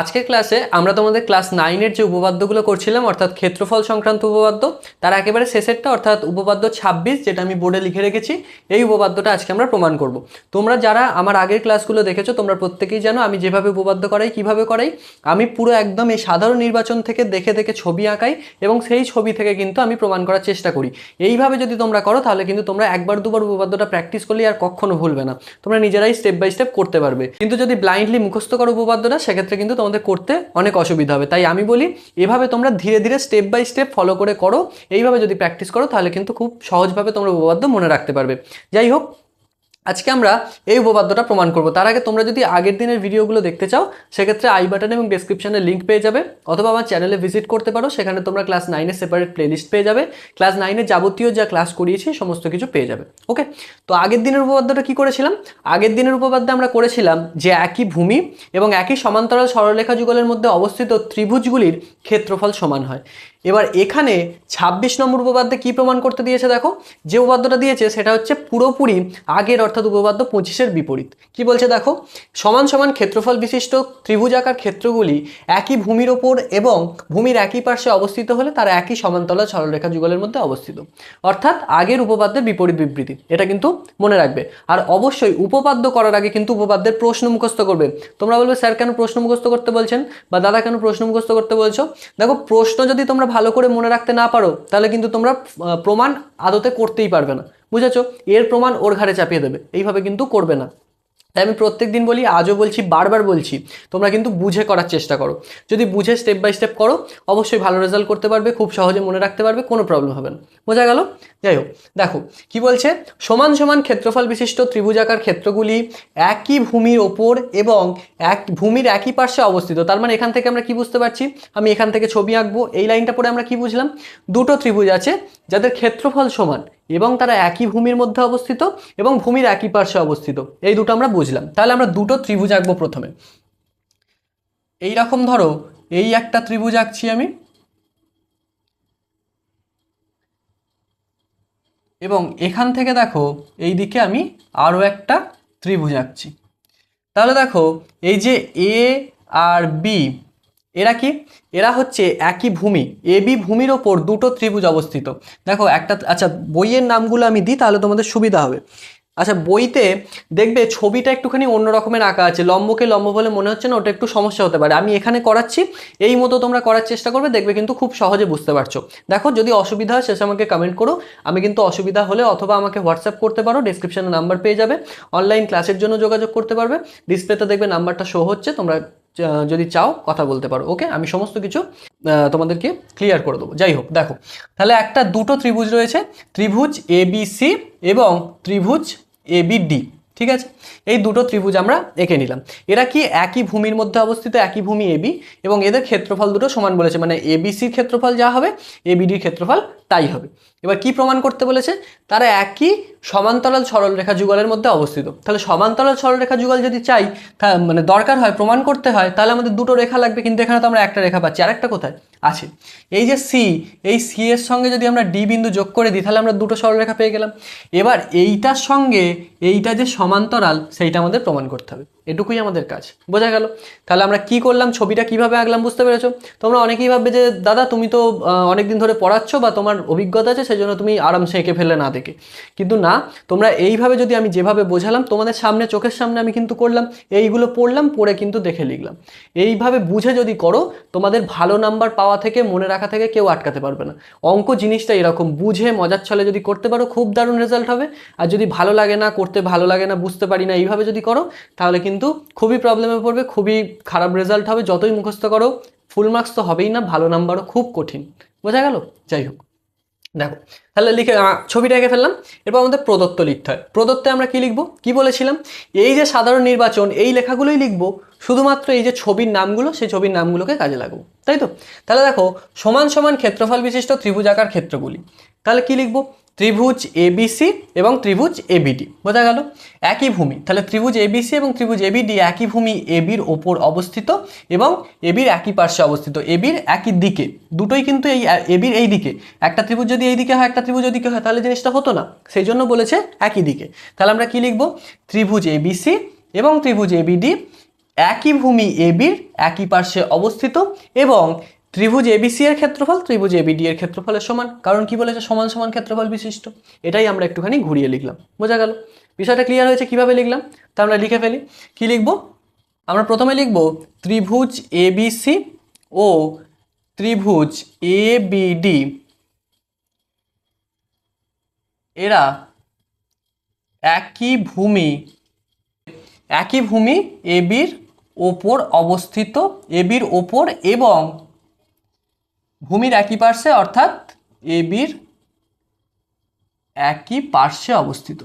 আজকের ক্লাসে আমরা তোমাদের ক্লাস নাইনের যে উপপাদ্যগুলো করছিলাম, অর্থাৎ ক্ষেত্রফল সংক্রান্ত উপপাদ্য, তার একেবারে শেষেরটা, অর্থাৎ উপপাদ্য ছাব্বিশ, যেটা আমি বোর্ডে লিখে রেখেছি, এই উপপাদ্যটা আজকে আমরা প্রমাণ করব। তোমরা যারা আমার আগের ক্লাসগুলো দেখেছ, তোমরা প্রত্যেকেই জানো আমি যেভাবে উপপাদ্য করাই, কীভাবে করাই। আমি পুরো একদম এই সাধারণ নির্বাচন থেকে দেখে দেখে ছবি আঁকাই এবং সেই ছবি থেকে কিন্তু আমি প্রমাণ করার চেষ্টা করি। এইভাবে যদি তোমরা করো, তাহলে কিন্তু তোমরা একবার দুবার উপপাদ্যটা প্র্যাকটিস করলে আর কখনো ভুলবে না। তোমরা নিজেরাই স্টেপ বাই স্টেপ করতে পারবে। কিন্তু যদি ব্লাইন্ডলি মুখস্থ করো উপপাদ্যটা, সেক্ষেত্রে কিন্তু তোমাদের করতে অনেক অসুবিধা হবে। তাই আমি বলি, এভাবে তোমরা ধীরে ধীরে স্টেপ বাই স্টেপ ফলো করে করো। এইভাবে যদি প্র্যাকটিস করো, তাহলে কিন্তু খুব সহজভাবে তোমরা উপপাদ্য মনে রাখতে পারবে। যাই হোক আজকে আমরা এই উপপাদ্যটা প্রমাণ করব। তার আগে তোমরা যদি আগের দিনের ভিডিওগুলো দেখতে চাও, সেক্ষেত্রে আই বাটন এবং ডেসক্রিপশনে লিঙ্ক পেয়ে যাবে, অথবা আমার চ্যানেলে ভিজিট করতে পারো, সেখানে তোমরা ক্লাস নাইনের সেপারেট প্লেলিস্ট পেয়ে যাবে। ক্লাস নাইনের যাবতীয় যা ক্লাস করিয়েছি, সমস্ত কিছু পেয়ে যাবে ওকে তো আগের দিনের উপপাদ্যটা কি করেছিলাম? আগের দিনের উপপাদ্য আমরা করেছিলাম যে একই ভূমি এবং একই সমান্তরাল সরলরেখা যুগলের মধ্যে অবস্থিত ত্রিভুজগুলির ক্ষেত্রফল সমান হয়। এবার এখানে ২৬ নম্বর উপপাদ্যে কি প্রমাণ করতে দিয়েছে দেখো? যে উপপাদ্যটা দিয়েছে সেটা হচ্ছে পুরোপুরি আগের অর্থাৎ উপপাদ্য পঁচিশের বিপরীত। কি বলছে দেখো? সমান সমান ক্ষেত্রফল বিশিষ্ট ত্রিভুজাকার ক্ষেত্রগুলি একই ভূমির ওপর এবং ভূমির একই পার্শ্বে অবস্থিত হলে তারা একই সমান্তরাল সরলরেখা যুগলের মধ্যে অবস্থিত। অর্থাৎ আগের উপপাদ্যের বিপরীত বিবৃতি। এটা কিন্তু মনে রাখবে। আর অবশ্যই উপপাদ্য করার আগে কিন্তু উপপাদ্যের প্রশ্ন মুখস্থ করবে। তোমরা বলবে, স্যার, কেন প্রশ্ন মুখস্থ করতে বলছেন? বা, দাদা, কেন প্রশ্ন মুখস্থ করতে বলছো? দেখো, প্রশ্ন যদি তোমরা ভালো করে মনে রাখতে না পারো, তাহলে কিন্তু তোমরা প্রমাণ আদতে করতেই পারবে না। বুঝেছ? এর প্রমাণ ওর ঘাড়ে চাপিয়ে দেবে। এইভাবে কিন্তু করবে না। তাই আমি প্রত্যেক দিন বলি, আজও বলছি, বারবার বলছি, তোমরা কিন্তু বুঝে করার চেষ্টা করো। যদি বুঝে স্টেপ বাই স্টেপ করো, অবশ্যই ভালো রেজাল্ট করতে পারবে, খুব সহজে মনে রাখতে পারবে, কোনো প্রবলেম হবে না। বোঝা গেল? যাই হোক, দেখো, কি বলছে? সমান সমান ক্ষেত্রফল বিশিষ্ট ত্রিভুজাকার ক্ষেত্রগুলি একই ভূমির ওপর এবং এক, ভূমির একই পার্শ্বে অবস্থিত। তার মানে এখান থেকে আমরা কি বুঝতে পারছি? আমি এখান থেকে ছবি আঁকবো, এই লাইনটা পরে আমরা কি বুঝলাম? দুটো ত্রিভুজ আছে যাদের ক্ষেত্রফল সমান। এবং তারা একই ভূমির মধ্যে অবস্থিত এবং ভূমির একই পার্শ্বে অবস্থিত। এই দুটো আমরা বুঝলাম। তাহলে আমরা দুটো ত্রিভুজ আঁকবো প্রথমে। এই রকম ধরো, এই একটা ত্রিভুজ আঁকছি আমি। এবং এখান থেকে দেখো, এই দিকে আমি আরও একটা ত্রিভুজ আঁকছি। তাহলে দেখো, এই যে এ আর বি এরা কি? এরা হচ্ছে একই ভূমি। এ, বি ভূমির ওপর দুটো ত্রিভুজ অবস্থিত। দেখো, একটা আচ্ছা বইয়ের নামগুলো আমি দিই, তাহলে তোমাদের সুবিধা হবে। আচ্ছা বইতে দেখবে ছবিটা একটুখানি অন্য রকমের আঁকা আছে। লম্বকে লম্ব বলে মনে হচ্ছে না, ওটা একটু সমস্যা হতে পারে। আমি এখানে করাচ্ছি, এই মতো তোমরা করার চেষ্টা করবে, দেখবে কিন্তু খুব সহজে বুঝতে পারছ। দেখো, যদি অসুবিধা হয়, শেষে আমাকে কমেন্ট করো। আমি কিন্তু অসুবিধা হলে অথবা আমাকে হোয়াটসঅ্যাপ করতে পারো ডিসক্রিপশনে নাম্বার পেয়ে যাবে। অনলাইন ক্লাসের জন্য যোগাযোগ করতে পারবে। ডিসপ্লেতে দেখবে নাম্বারটা শো হচ্ছে, তোমরা যদি চাও কথা বলতে পারো ওকে আমি সমস্ত কিছু তোমাদেরকে ক্লিয়ার করে দেবো। যাই হোক, দেখো, তাহলে একটা দুটো ত্রিভুজ রয়েছে, ত্রিভুজ এ এবং ত্রিভুজ এ ঠিক আছে? এই দুটো ত্রিভুজ আমরা এঁকে নিলাম। এরা কি একই ভূমির মধ্যে অবস্থিত? একই ভূমি এবি এবং এদের ক্ষেত্রফল দুটো সমান বলেছে মানে এবিসির ক্ষেত্রফল যা হবে এবিডির ক্ষেত্রফল তাই হবে। এবার কি প্রমাণ করতে বলেছে? তারা একই সমান্তরাল সরলরেখা যুগলের মধ্যে অবস্থিত। তাহলে সমান্তরাল সরলরেখা যুগল যদি চাই, তা মানে দরকার হয়, প্রমাণ করতে হয়, তাহলে আমাদের দুটো রেখা লাগবে, কিন্তু এখানে তো আমরা একটা রেখা পাচ্ছি। আর একটা কোথায়? আছে। এই যে সি এই সি এর সঙ্গে যদি আমরা ডি বিন্দু যোগ করে দিই, তাহলে আমরা দুটো সরলরেখা পেয়ে গেলাম। এবার এইটার সঙ্গে, এইটা যে সমান্তরাল, সেইটা আমাদের প্রমাণ করতে হবে। এটুকুই আমাদের কাজ। বোঝা গেল? তাহলে আমরা কি করলাম? ছবিটা কীভাবে আঁকলাম বুঝতে পেরেছ? তোমরা অনেকেই ভাববে যে, দাদা, তুমি তো অনেক দিন ধরে পড়াচ্ছ বা তোমার অভিজ্ঞতা আছে সেই জন্য তুমি আরামসে এঁকে ফেলে না দেখে। কিন্তু না, তোমরা এইভাবে যদি আমি যেভাবে বোঝালাম, তোমাদের সামনে, চোখের সামনে আমি কিন্তু করলাম, এইগুলো পড়লাম, পড়ে কিন্তু দেখে লিখলাম। এইভাবে বুঝে যদি করো, তোমাদের ভালো নাম্বার পাওয়া থেকে, মনে রাখা থেকে কেউ আটকাতে পারবে না। অঙ্ক জিনিসটা এরকম, বুঝে মজার ছলে যদি করতে পারো, খুব দারুণ রেজাল্ট হবে। আর যদি ভালো লাগে না, করতে ভালো লাগে না, বুঝতে পারি না, এইভাবে যদি করো, তাহলে কিন্তু খুবই প্রবলেমে পড়বে, খুবই খারাপ রেজাল্ট হবে, যতই মুখস্থ করো ফুল মার্কস তো হবেই না, ভালো নাম্বারও খুব কঠিন। বোঝা গেল? যাই হোক, দেখো, তাহলে লিখে ছবিটা এঁকে ফেললাম, এরপর আমাদের প্রদত্ত লিখতে হয়। প্রদত্তে আমরা কি লিখব? কি বলেছিলাম? এই যে সাধারণ নির্বাচন, এই লেখাগুলোই লিখব, শুধুমাত্র এই যে ছবির নামগুলো, সেই ছবির নামগুলোকে কাজে লাগবো, তাই তো? তাহলে দেখো, সমান সমান ক্ষেত্রফল বিশিষ্ট ত্রিভুজাকার ক্ষেত্রগুলি। তাহলে কি লিখব? ত্রিভুজ এবিসি এবং ত্রিভুজ এবিডি বোঝা গেল? একই ভূমি। তাহলে ত্রিভুজ এবিসি এবং ত্রিভুজ এবিডি একই ভূমি এবির ওপর অবস্থিত এবং এবির একই পার্শ্বে অবস্থিত। এবির একই দিকে। দুটোই কিন্তু এই এবির এই দিকে। একটা ত্রিভুজ যদি এই দিকে হয়, একটা ত্রিভুজ ওদিকে হয়, তাহলে জিনিসটা হতো না। সেই জন্য বলেছে একই দিকে। তাহলে আমরা কি লিখব? ত্রিভুজ এবিসি এবং ত্রিভুজ এবিডি একই ভূমি এবির একই পার্শ্বে অবস্থিত এবং ত্রিভুজ এবিসি এর ক্ষেত্রফল, ত্রিভুজ এবিডি এর ক্ষেত্রফলের সমান। কারণ কি বলেছে? সমান সমান ক্ষেত্রফল বিশিষ্ট। এটাই আমরা একটুখানি ঘুরিয়ে লিখলাম। বোঝা গেল? বিষয়টা ক্লিয়ার হয়েছে কীভাবে লিখলাম? তা আমরা লিখে ফেলি। কি লিখব? আমরা প্রথমে লিখব ত্রিভুজ এবিসি ও ত্রিভুজ এবিডি এরা একই ভূমি একই ভূমি এবির ওপর অবস্থিত এবির ওপর এবং ভূমির একই পার্শ্বে অর্থাৎ এ বির একই পার্শ্বে অবস্থিত।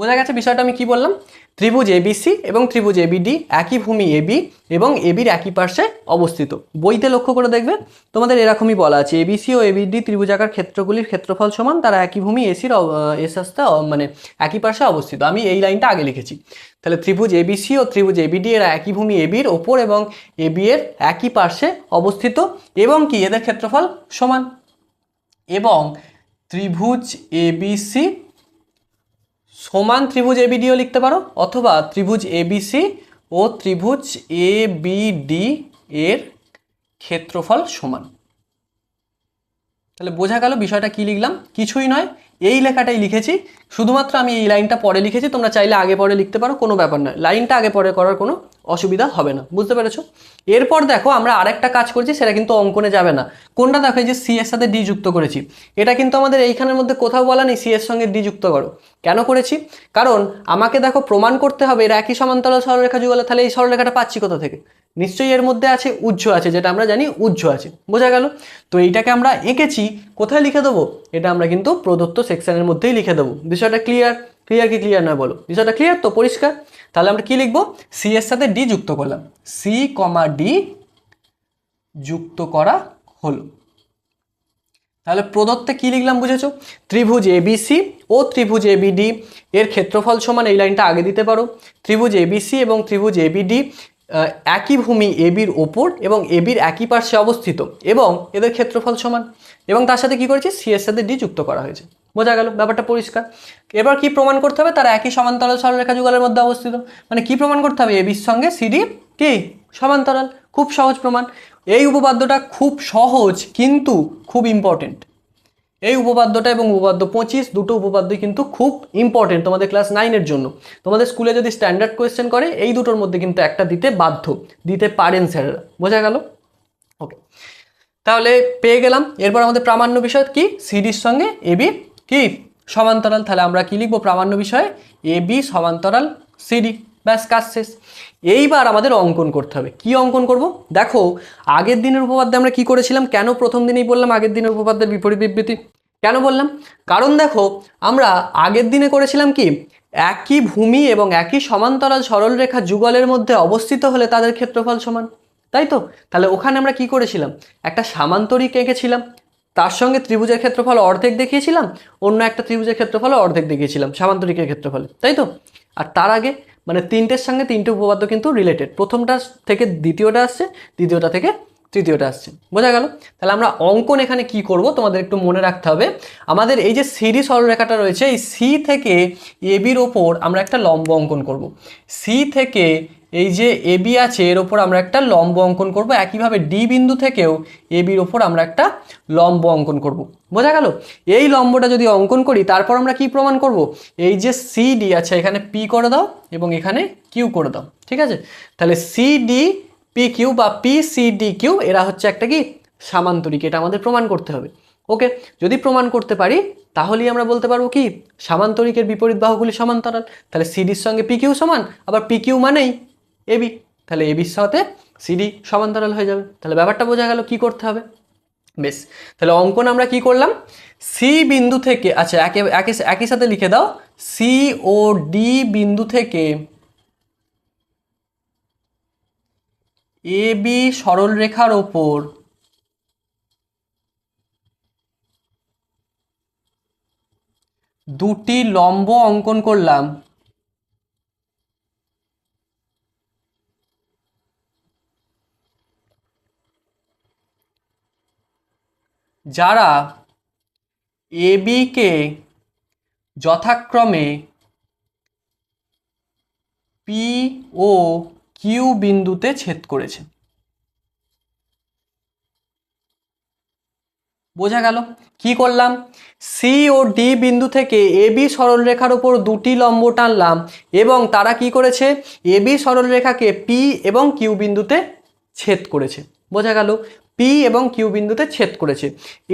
বোঝা গেছে বিষয়টা আমি কি বললাম ত্রিভুজ এবিসি এবং ত্রিভুজ এবিডি একই ভূমি এবি এবং এবির একই পার্শ্বে অবস্থিত বইতে লক্ষ্য করে দেখবে তোমাদের এরকমই বলা আছে এবিসি ও এবিডি ত্রিভুজাকার ক্ষেত্রগুলির ক্ষেত্রফল সমান তারা একই ভূমি এসির এস আসতে মানে একই পার্শ্বে অবস্থিত আমি এই লাইনটা আগে লিখেছি তাহলে ত্রিভুজ এবিসি ও ত্রিভুজ এবিডি এরা একই ভূমি এবির ওপর এবং এবি এর একই পার্শ্বে অবস্থিত এবং কি এদের ক্ষেত্রফল সমান এবং ত্রিভুজ এবিসি সমান ত্রিভুজ এবিডিও লিখতে পারো, অথবা ত্রিভুজ এবিসি ও ত্রিভুজ এবিডি এর ক্ষেত্রফল সমান। তাহলে বোঝা গেল বিষয়টা কি লিখলাম? কিছুই নয়, এই লেখাটাই লিখেছি। শুধুমাত্র আমি এই লাইনটা পরে লিখেছি, তোমরা চাইলে আগে পরে লিখতে পারো, কোনো ব্যাপার নয়। লাইনটা আগে পরে করার কোনো অসুবিধা হবে না। বুঝতে পেরেছ? এরপর দেখো, আমরা আরেকটা কাজ করছি, সেটা কিন্তু অঙ্কনে যাবে না। কোনটা দেখো, এই যে সি এর সাথে ডি যুক্ত করেছি। এটা কিন্তু আমাদের এইখানের মধ্যে কোথাও বলা নেই সি এর সঙ্গে ডি যুক্ত করো। কেন করেছি? কারণ আমাকে দেখো, প্রমাণ করতে হবে, এর একই সমান্তরাল সরলরেখা যুগলে, তাহলে এই সরলরেখাটা পাচ্ছি কোথা থেকে? নিশ্চয়ই এর মধ্যে আছে উজ্জ্ব আছে, যেটা আমরা জানি উজ্জ্ব আছে। বোঝা গেল? তো এইটাকে আমরা এঁকেছি, কোথায় লিখে দেবো? এটা আমরা কিন্তু প্রদত্ত সেকশনের মধ্যেই লিখে দেবো। বিষয়টা ক্লিয়ার ক্লিয়ার কি ক্লিয়ার নয় বলো? বিষয়টা ক্লিয়ার তো? পরিষ্কার? তাহলে আমরা কি লিখব? সি এর সাথে ডি যুক্ত করলাম। সি কমা ডি যুক্ত করা হলো। তাহলে প্রদত্তে কি লিখলাম বুঝেছ? ত্রিভুজ এবিসি ও ত্রিভুজ এবিডি এর ক্ষেত্রফল সমান এই লাইনটা আগে দিতে পারো। ত্রিভুজ এবিসি এবং ত্রিভুজ এবিডি একই ভূমি এবির ওপর এবং এবির একই পার্শ্বে অবস্থিত এবং এদের ক্ষেত্রফল সমান। এবং তার সাথে কি করেছি? সি এর সাথে ডি যুক্ত করা হয়েছে। বোঝা গেল, ব্যাপারটা পরিষ্কার। এবার কি প্রমাণ করতে হবে? তারা একই সমান্তরাল সরলরেখা যুগলের মধ্যে অবস্থিত। মানে কি প্রমাণ করতে হবে? এবির সঙ্গে সিডি কি সমান্তরাল। খুব সহজ প্রমাণ। এই উপপাদ্যটা খুব সহজ, কিন্তু খুব ইম্পর্টেন্ট এই উপপাদ্যটা এবং উপপাদ্য পঁচিশ, দুটো উপপাদ্যই কিন্তু খুব ইম্পর্টেন্ট তোমাদের ক্লাস নাইনের জন্য। তোমাদের স্কুলে যদি স্ট্যান্ডার্ড কোয়েশ্চেন করে, এই দুটোর মধ্যে কিন্তু একটা দিতে বাধ্য। দিতে পারেন স্যারেরা বোঝা গেল? ওকে তাহলে পেয়ে গেলাম। এরপর আমাদের প্রামাণ্য বিষয় কি? সিডির সঙ্গে এবি কি? সমান্তরাল। তাহলে আমরা কি লিখব প্রামাণ্য বিষয়ে? এবি সমান্তরাল, সিডি। ব্যাস, কাজ শেষ। এইবার আমাদের অঙ্কন করতে হবে। কি অঙ্কন করব? দেখো, আগের দিনের উপপাদ্যে আমরা কি করেছিলাম? কেন প্রথম দিনেই বললাম আগের দিনের উপপাদ্যের বিপরীত বিবৃতি? কেন বললাম? কারণ দেখো, আমরা আগের দিনে করেছিলাম কি? একই ভূমি এবং একই সমান্তরাল সরলরেখা যুগলের মধ্যে অবস্থিত হলে তাদের ক্ষেত্রফল সমান। তাই তো? তাহলে ওখানে আমরা কি করেছিলাম? একটা সামান্তরিক এঁকেছিলাম তার সঙ্গে ত্রিভুজের ক্ষেত্রফল অর্ধেক দেখিয়েছিলাম, অন্য একটা ত্রিভুজের ক্ষেত্রফল অর্ধেক দেখিয়েছিলাম, সামান্তরিকের ক্ষেত্রফলে, তাই তো? আর তার আগে মানে তিনটের সঙ্গে তিনটে উপপাদ্য কিন্তু রিলেটেড প্রথমটা থেকে দ্বিতীয়টা আসছে, দ্বিতীয়টা থেকে তৃতীয়টা আসছে, বোঝা গেল? তাহলে আমরা অঙ্কন এখানে কি করব? তোমাদের একটু মনে রাখতে হবে। আমাদের এই যে সিডি সরলরেখাটা রয়েছে, এই সি থেকে এবির ওপর আমরা একটা লম্ব অঙ্কন করব। সি থেকে এই যে এবি আছে, এর ওপর আমরা একটা লম্ব অঙ্কন করব। একইভাবে ডি বিন্দু থেকেও এবির ওপর আমরা একটা লম্ব অঙ্কন করব। বোঝা গেল? এই লম্বটা যদি অঙ্কন করি, তারপর আমরা কি প্রমাণ করব? এই যে সিডি আছে এখানে পি করে দাও এবং এখানে কিউ করে দাও, ঠিক আছে? তাহলে সিডি পি কিউ বা পি সি ডি কিউ এরা হচ্ছে একটা কি? সামান্তরিক, এটা আমাদের প্রমাণ করতে হবে। ওকে, যদি প্রমাণ করতে পারি, তাহলেই আমরা বলতে পারব কি? সামান্তরিকের বিপরীত বাহুগুলি সমান্তরাল। তাহলে সিডির সঙ্গে পি কিউ সমান, আবার পি কিউ মানেই এবি তাহলে এবির সাথে সিডি সমান্তরাল হয়ে যাবে। তাহলে ব্যাপারটা বোঝা গেল কি করতে হবে? বেশ, তাহলে অঙ্কন আমরা কি করলাম? সি বিন্দু থেকে আচ্ছা একে একই একই সাথে লিখে দাও। সি ও ডি বিন্দু থেকে এ বি সরল রেখার ওপর দুটি লম্ব অঙ্কন করলাম। যারা এ কে যথাক্রমে পি ও কিউ বিন্দুতে ছেদ করেছে। বোঝা গেল। কি করলাম? সি ও ডি বিন্দু থেকে এ বি সরলরেখার উপর দুটি লম্ব টানলাম এবং তারা কি করেছে? এ বি সরলরেখাকে পি এবং কিউ বিন্দুতে ছেদ করেছে। বোঝা গেল। পি এবং কিউ বিন্দুতে ছেদ করেছে।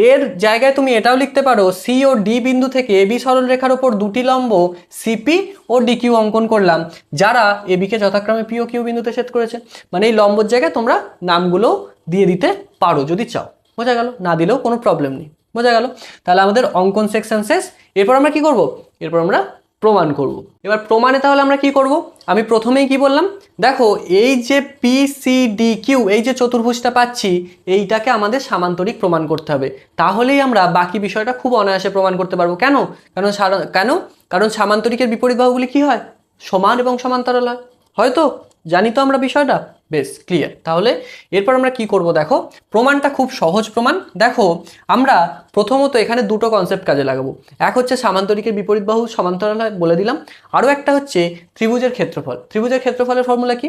এর জায়গায় তুমি এটাও লিখতে পারো সি ও ডি বিন্দু থেকে এ বি সরলরেখার উপর দুটি লম্ব সিপি ও ডি কিউ অঙ্কন করলাম, যারা এ বিকে যথাক্রমে পি ও কিউ বিন্দুতে ছেদ করেছে। মানে এই লম্বর জায়গায় তোমরা নামগুলো দিয়ে দিতে পারো যদি চাও। বোঝা গেল? না দিলেও কোনো প্রবলেম নেই। বোঝা গেল? তাহলে আমাদের অঙ্কন সেকশন শেষ। এরপর আমরা কি করব? এরপর আমরা প্রমাণ করব। এবার প্রমাণে তাহলে আমরা কি করব? আমি প্রথমেই কি বললাম? দেখো, এই যে পি সি ডি কিউ এই যে চতুর্ভুজটা পাচ্ছি, এইটাকে আমাদের সামান্তরিক প্রমাণ করতে হবে। তাহলেই আমরা বাকি বিষয়টা খুব অনায়াসে প্রমাণ করতে পারব। কেন? কারণ কেন? কারণ সামান্তরিকের বিপরীত বাহুগুলি কি হয়? সমান এবং সমান্তরাল হয়। হয়তো? জানি তো আমরা বিষয়টা। বেশ ক্লিয়ার তাহলে এরপর আমরা কি করব দেখো? প্রমাণটা খুব সহজ প্রমাণ। দেখো, আমরা প্রথমত এখানে দুটো কনসেপ্ট কাজে লাগাবো। এক হচ্ছে সামান্তরিকের বিপরীত বাহু, সমান্তরাল বলে দিলাম। আরও একটা হচ্ছে ত্রিভুজের ক্ষেত্রফল। ত্রিভুজের ক্ষেত্রফলের ফর্মুলা কি?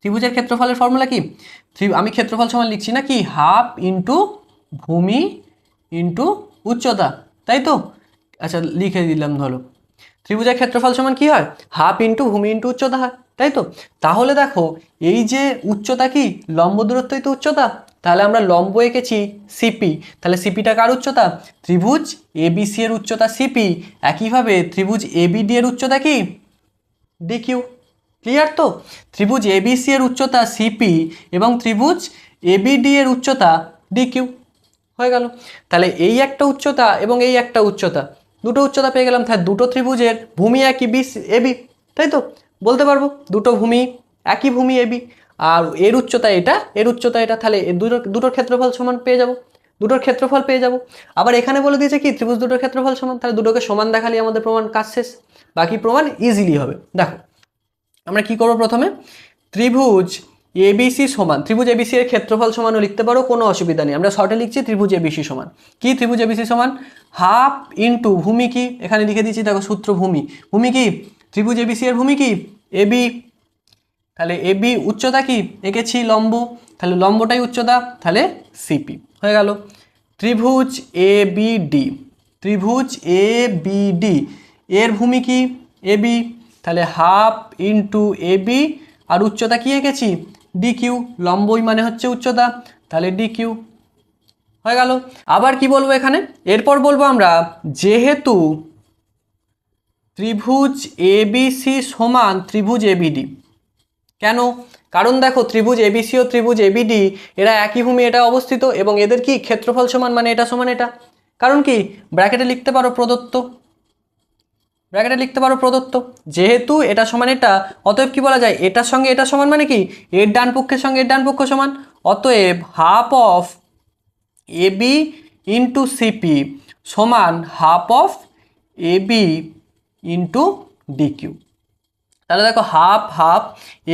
ত্রিভুজের ক্ষেত্রফলের ফর্মুলা কি? আমি ক্ষেত্রফল সমান লিখছি না কি? হাফ ইন্টু ভূমি ইন্টু উচ্চতা। তাই তো? আচ্ছা লিখে দিলাম ধরো। ত্রিভুজের ক্ষেত্রফল সমান কি হয়? হাফ ইন্টু ভূমি ইন্টু উচ্চতা হয়। তাই তো তাহলে দেখো, এই যে উচ্চতা কি? লম্ব দূরত্বই তো উচ্চতা। তাহলে আমরা লম্ব এঁকেছি সিপি তাহলে সিপিটা কার উচ্চতা? ত্রিভুজ এবিসি এর উচ্চতা সিপি একইভাবে ত্রিভুজ এবিডি এর উচ্চতা কি? ডিকিউ ক্লিয়ার তো? ত্রিভুজ এবিসি এর উচ্চতা সিপি এবং ত্রিভুজ এবিডি এর উচ্চতা ডিকিউ হয়ে গেল। তাহলে এই একটা উচ্চতা এবং এই একটা উচ্চতা। দুটো উচ্চতা পেয়ে গেলাম। তাহলে দুটো ত্রিভুজের ভূমি একই বি এবি তাই তো বলতে পারব, দুটো ভূমি, একই ভূমি এবি আর এর উচ্চতা এটা, এর উচ্চতা এটা, তাহলে দুটো, দুটোর ক্ষেত্রফল সমান পেয়ে যাব, দুটোর ক্ষেত্রফল পেয়ে যাব। আবার এখানে বলে দিয়েছে কি, ত্রিভুজ দুটোর ক্ষেত্রফল সমান, তাহলে দুটোকে সমান দেখালে আমাদের প্রমাণ কাজ শেষ, বাকি প্রমাণ ইজিলি হবে। দেখো, আমরা কি করব প্রথমে? ত্রিভুজ এবিসি সমান, ত্রিভুজ এবিসি এর ক্ষেত্রফল সমানও লিখতে পারো, কোনো অসুবিধা নেই, আমরা শর্টে লিখছি ত্রিভুজ এবিসি সমান। কি ত্রিভুজ এবিসি সমান? হাফ ইন্টু ভূমি কি? এখানে লিখে দিচ্ছি দেখো সূত্র ভূমি। ভূমি কি? ত্রিভুজ এবিসি এর ভূমি কি? এবি তাহলে এবি উচ্চতা কি? এঁকেছি লম্ব, তাহলে লম্বটাই উচ্চতা, তাহলে সিপি হয়ে গেল। ত্রিভুজ এ ডি ত্রিভুজ এ ডি এর ভূমি কি? এবি তাহলে হাফ ইন্টু এবি আর উচ্চতা কি এঁকেছি ডি কিউ লম্বই মানে হচ্ছে উচ্চতা, তাহলে ডি কিউ হয়ে গেল। আবার কি বলব এখানে? এরপর বলব আমরা, যেহেতু ত্রিভুজ এবিসি সমান ত্রিভুজ এবিডি। কেন? কারণ দেখো, ত্রিভুজ এবিসি ও ত্রিভুজ এবিডি, এরা একই ভূমি, এটা অবস্থিত, এবং এদের কি ক্ষেত্রফল সমান মানে এটা সমান এটা? কারণ কি? ব্র্যাকেটে লিখতে পারো প্রদত্ত। ব্র্যাকেটে লিখতে পারো প্রদত্ত। যেহেতু এটা সমান এটা, অতএব কি বলা যায়? এটার সঙ্গে এটা সমান মানে কি? এর ডান পক্ষের সঙ্গে এর ডান পক্ষ সমান। অতএব half of AB into CP সমান half of AB into DQ তাহলে দেখো হাফ হাফ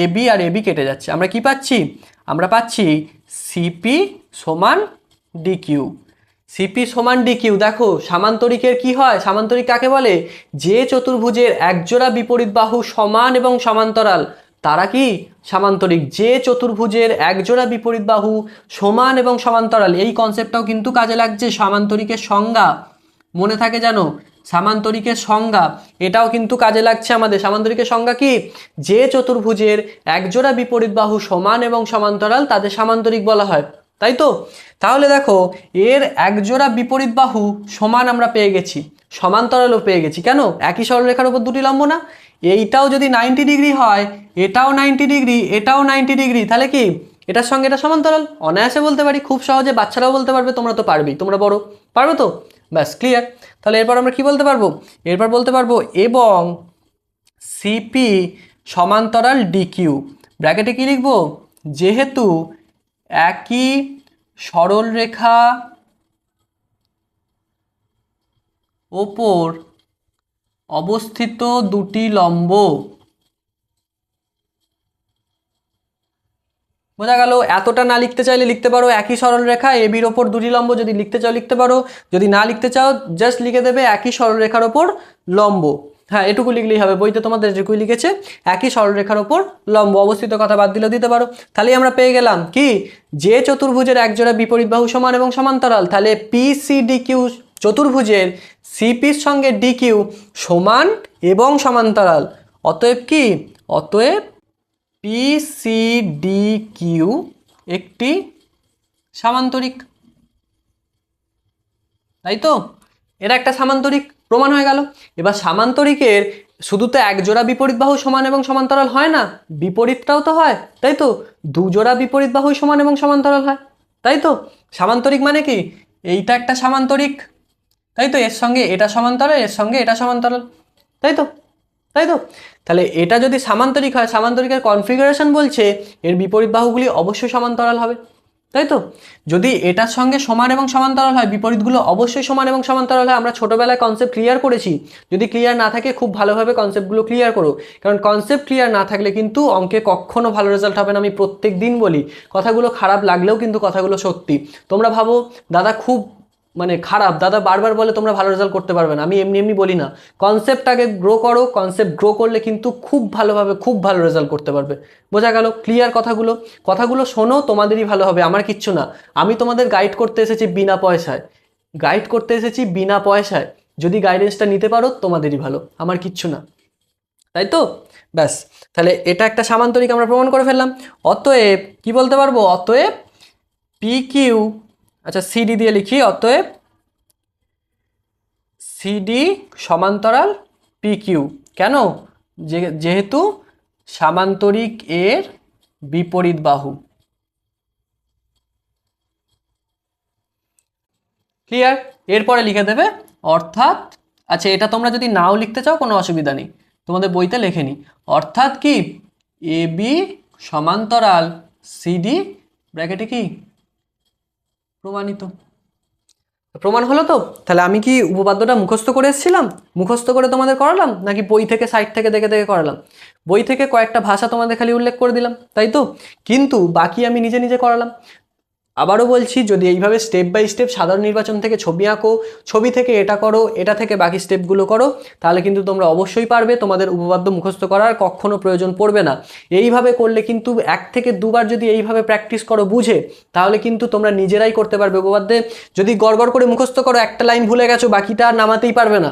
এবি আর এবি কেটে যাচ্ছে। আমরা কি পাচ্ছি? আমরা পাচ্ছি সিপি সমান ডিকিউ সিপি সমান ডিকিউ দেখো, সামান্তরিকের কি হয়? সামান্তরিক কাকে বলে? যে চতুর্ভুজের একজোড়া বিপরীত বাহু সমান এবং সমান্তরাল, তারা কি? সামান্তরিক। যে চতুর্ভুজের একজোড়া বিপরীত বাহু সমান এবং সমান্তরাল, এই কনসেপ্টটাও কিন্তু কাজে লাগছে সামান্তরিকের সংজ্ঞা। মনে থাকে জানো সামান্তরিকের সংজ্ঞা, এটাও কিন্তু কাজে লাগছে আমাদের। সামান্তরিকের সংজ্ঞা কি? যে চতুর্ভুজের একজোড়া বিপরীত বাহু সমান এবং সমান্তরাল, তাদের সামান্তরিক বলা হয়। তাই তো? তাহলে দেখো, এর একজোড়া বিপরীত বাহু সমান আমরা পেয়ে গেছি, সমান্তরালও পেয়ে গেছি। কেন? একই সরলরেখার উপর দুটি লম্ব না? এইটাও যদি নাইনটি ডিগ্রি হয়, এটাও নাইনটি ডিগ্রি, এটাও নাইনটি ডিগ্রি, তাহলে কি? এটার সঙ্গে এটা সমান্তরাল? অনায়াসে বলতে পারি, খুব সহজে বাচ্চারাও বলতে পারবে, তোমরা তো পারবেই, তোমরা বড়, পারবে তো? ব্যাস ক্লিয়ার তাহলে এরপর আমরা কি বলতে পারব? এরপর বলতে পারব এবং সিপি সমান্তরাল ডিকিউ ব্র্যাকেটে কি লিখব? যেহেতু একই সরলরেখা ওপর অবস্থিত দুটি লম্ব বোঝা গেল, এতটা না লিখতে চাইলে লিখতে পারো একই সরল রেখা, এ বির ওপর দুটি লম্ব যদি লিখতে চাও লিখতে পারো, যদি না লিখতে চাও জাস্ট লিখে দেবে একই সরল রেখার ওপর লম্ব। হ্যাঁ এটুকু লিখলেই হবে, বইতে তোমাদের যেটুকুই লিখেছে, একই সরলরেখার ওপর লম্ব, অবস্থিত কথা বাদ দিলেও দিতে পারো। তাহলেই আমরা পেয়ে গেলাম কি? যে চতুর্ভুজের একজোড়া বিপরীত বাহু সমান এবং সমান্তরাল, তাহলে পি সি ডি কিউ চতুর্ভুজের সিপির সঙ্গে ডি কিউ সমান এবং সমান্তরাল। অতএব কি? অতএব পি সি ডি কিউ একটি সামান্তরিক। তাই তো? এটা একটা সামান্তরিক প্রমাণ হয়ে গেল। এবার সামান্তরিকের শুধু তো এক জোড়া বিপরীত বাহু সমান এবং সমান্তরাল হয় না, বিপরীতটাও তো হয়, তাই তো? দু জোড়া বিপরীত বাহু সমান এবং সমান্তরাল হয়, তাই তো? সামান্তরিক মানে কি? এইটা একটা সামান্তরিক, তাই তো? এর সঙ্গে এটা সমান্তরাল, এর সঙ্গে এটা সমান্তরাল, তাই তো? তাই তো? তাহলে এটা যদি সামান্তরিক হয়, সামান্তরিকের কনফিগারেশন বলছে, এর বিপরীত বাহুগুলি অবশ্যই সমান্তরাল হবে। তাই তো? যদি এটার সঙ্গে সমান এবং সমান্তরাল হয়, বিপরীতগুলো অবশ্যই সমান এবং সমান্তরাল হয়, আমরা ছোটোবেলায় কনসেপ্ট ক্লিয়ার করেছি। যদি ক্লিয়ার না থাকে, খুব ভালোভাবে কনসেপ্টগুলো ক্লিয়ার করো। কারণ কনসেপ্ট ক্লিয়ার না থাকলে কিন্তু অঙ্কে কখনো ভালো রেজাল্ট হবে না, আমি প্রত্যেক দিন বলি, কথাগুলো খারাপ লাগলেও কিন্তু কথাগুলো সত্যি। তোমরা ভাবো, দাদা খুব মানে খারাপ। দাদা বারবার বলে তোমরা ভালো রেজাল্ট করতে পারবে না। আমি এমনি এমনি বলি না। কনসেপ্টটাকে গ্রো করো কনসেপ্ট গ্রো করলে কিন্তু খুব ভালোভাবে খুব ভালো রেজাল্ট করতে পারবে। বোঝা গেল? ক্লিয়ার কথাগুলো? কথাগুলো শোনো, তোমাদেরই ভালো হবে। আমার কিচ্ছু না। আমি তোমাদের গাইড করতে এসেছি বিনা পয়সায়। গাইড করতে এসেছি বিনা পয়সায়। যদি গাইডেন্সটা নিতে পারো, তোমাদেরই ভালো। আমার কিচ্ছু না। তাই তো? ব্যাস। তাহলে এটা একটা সামান্তরিক আমরা প্রমাণ করে ফেললাম। অতএব কি বলতে পারব? অতএব পি কিউ আচ্ছা সিডি দিয়ে লিখি, অতএব সিডি সমান্তরাল পি কিউ কেন? যেহেতু সামান্তরিক এর বিপরীত বাহু। ক্লিয়ার এরপরে লিখে দেবে, অর্থাৎ আচ্ছা এটা তোমরা যদি নাও লিখতে চাও, কোনো অসুবিধা নেই। তোমাদের বইতে লেখে নি। অর্থাৎ কি? এ বি সমান্তরাল সিডি ব্র্যাকেটে কি? প্রমাণিত। প্রমাণ হলো তো? তাহলে আমি কি উপপাদ্যটা মুখস্থ করে এসেছিলাম? মুখস্থ করে তোমাদের করালাম? নাকি বই থেকে, সাইট থেকে, দেখে দেখে করালাম? বই থেকে কয়েকটা ভাষা তোমাদের খালি উল্লেখ করে দিলাম, তাই তো? কিন্তু বাকি আমি নিজে নিজে করালাম। আবারও বলছি, যদি এইভাবে স্টেপ বাই স্টেপ সাধারণ নির্বাচন থেকে ছবি আঁকো, ছবি থেকে এটা করো, এটা থেকে বাকি স্টেপগুলো করো, তাহলে কিন্তু তোমরা অবশ্যই পারবে তোমাদের উপপাদ্য মুখস্থ করার, কখনো প্রয়োজন পড়বে না। এইভাবে করলে কিন্তু এক থেকে দুবার যদি এইভাবে প্র্যাকটিস করো বুঝে, তাহলে কিন্তু তোমরা নিজেরাই করতে পারবে উপপাদ্যে। যদি গড়গড় করে মুখস্থ করো, একটা লাইন ভুলে গেছো, বাকিটা আর নামাতেই পারবে না।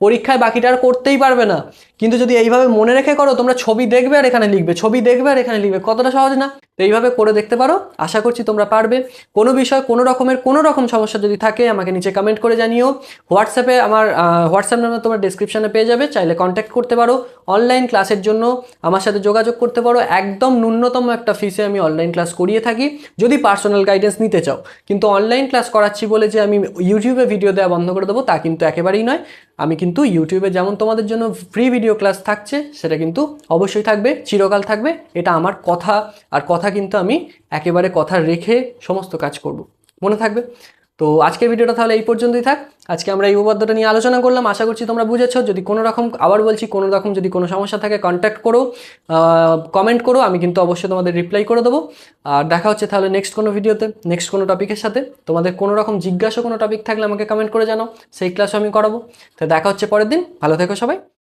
পরীক্ষায় বাকিটা আর করতেই পারবে না। কিন্তু যদি এইভাবে মনে রেখে করো, তোমরা ছবি দেখবে আর এখানে লিখবে, ছবি দেখবে আর এখানে লিখবে, কতটা সহজ না? তো এইভাবে করে দেখতে পারো। আশা করছি তোমরা পারবে। কোনো বিষয়, কোনো রকমের, কোনো রকম সমস্যা যদি থাকে, আমাকে নিচে কমেন্ট করে জানিও। হোয়াটসঅ্যাপে আমার হোয়াটসঅ্যাপ নাম্বার তোমার ডিসক্রিপশানে পেয়ে যাবে। চাইলে কন্ট্যাক্ট করতে পারো। অনলাইন ক্লাসের জন্য আমার সাথে যোগাযোগ করতে পারো। একদম ন্যূনতম একটা ফিসে আমি অনলাইন ক্লাস করিয়ে থাকি। যদি পার্সোনাল গাইডেন্স নিতে চাও। কিন্তু অনলাইন ক্লাস করাচ্ছি বলে যে আমি ইউটিউবে ভিডিও দেওয়া বন্ধ করে দেবো, তা কিন্তু একেবারেই নয়। আমি কিন্তু ইউটিউবে যেমন তোমাদের জন্য ফ্রি ভিডিও ক্লাস থাকছে, সেটা কিন্তু অবশ্যই থাকবে, চিরকাল থাকবে। এটা আমার কথা, আর কথা কিন্তু আমি একেবারে কথা রেখে সমস্ত কাজ করব। মনে থাকবে? তো আজকের ভিডিওটা তাহলে এই পর্যন্তই থাক। আজকে আমরা এই উপপাদ্যটা নিয়ে আলোচনা করলাম। আশা করছি তোমরা বুঝেছ। যদি কোনো রকম, আবার বলছি, কোনো রকম যদি কোনো সমস্যা থাকে কন্ট্যাক্ট করো কমেন্ট করো, আমি কিন্তু অবশ্যই তোমাদের রিপ্লাই করে দেবো। আর দেখা হচ্ছে তাহলে নেক্সট কোনো ভিডিওতে নেক্সট কোনো টপিকের সাথে। তোমাদের কোনো রকম জিজ্ঞাসা, কোনো টপিক থাকলে আমাকে কমেন্ট করে জানাও। সেই ক্লাসও আমি করাবো। তো দেখা হচ্ছে পরের দিন। ভালো থেকো সবাই।